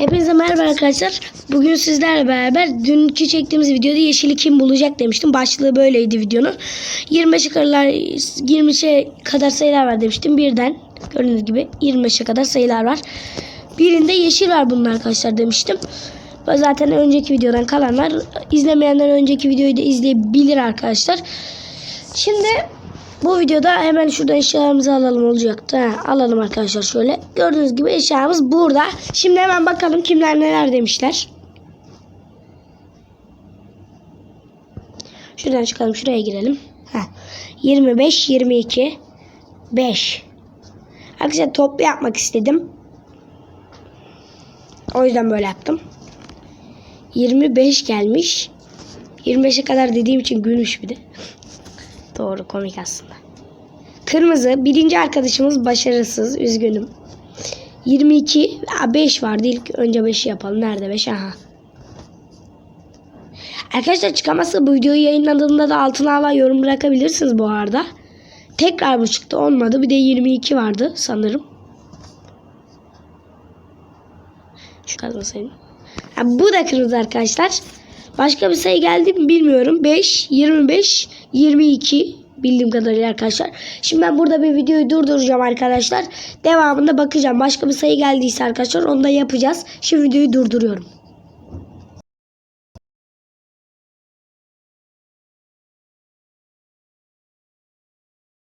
Hepinize merhaba arkadaşlar. Bugün sizlerle beraber dünkü çektiğimiz videoda yeşili kim bulacak demiştim. Başlığı böyleydi videonun. 25'e kadar 20'e kadar sayılar var demiştim. Birden gördüğünüz gibi 25'e kadar sayılar var. Birinde yeşil var bunun arkadaşlar demiştim. Zaten önceki videodan kalanlar izlemeyenler önceki videoyu da izleyebilir arkadaşlar. Şimdi bu videoda hemen şurada eşyalarımızı alalım olacaktı. Ha, alalım arkadaşlar şöyle. Gördüğünüz gibi eşyamız burada. Şimdi hemen bakalım kimler neler demişler. Şuradan çıkalım şuraya girelim. Ha. 25, 22, 5. Arkadaşlar toplu yapmak istedim. O yüzden böyle yaptım. 25 gelmiş. 25'e kadar dediğim için gülmüş bir de. Doğru komik aslında. Kırmızı birinci arkadaşımız başarısız üzgünüm. 22 Aa, 5 vardı ilk önce 5'i yapalım. Nerede 5? Aha. Arkadaşlar çıkamazsa bu videoyu yayınladığımda da altına hala yorum bırakabilirsiniz bu arada. Tekrar bu çıktı olmadı. Bir de 22 vardı sanırım. Şu kazmasaydım. Ha, bu da kırmızı arkadaşlar. Başka bir sayı geldi mi bilmiyorum. 5, 25, 22 bildiğim kadarıyla arkadaşlar. Şimdi ben burada bir videoyu durduracağım arkadaşlar. Devamında bakacağım. Başka bir sayı geldiyse arkadaşlar onu da yapacağız. Şimdi videoyu durduruyorum.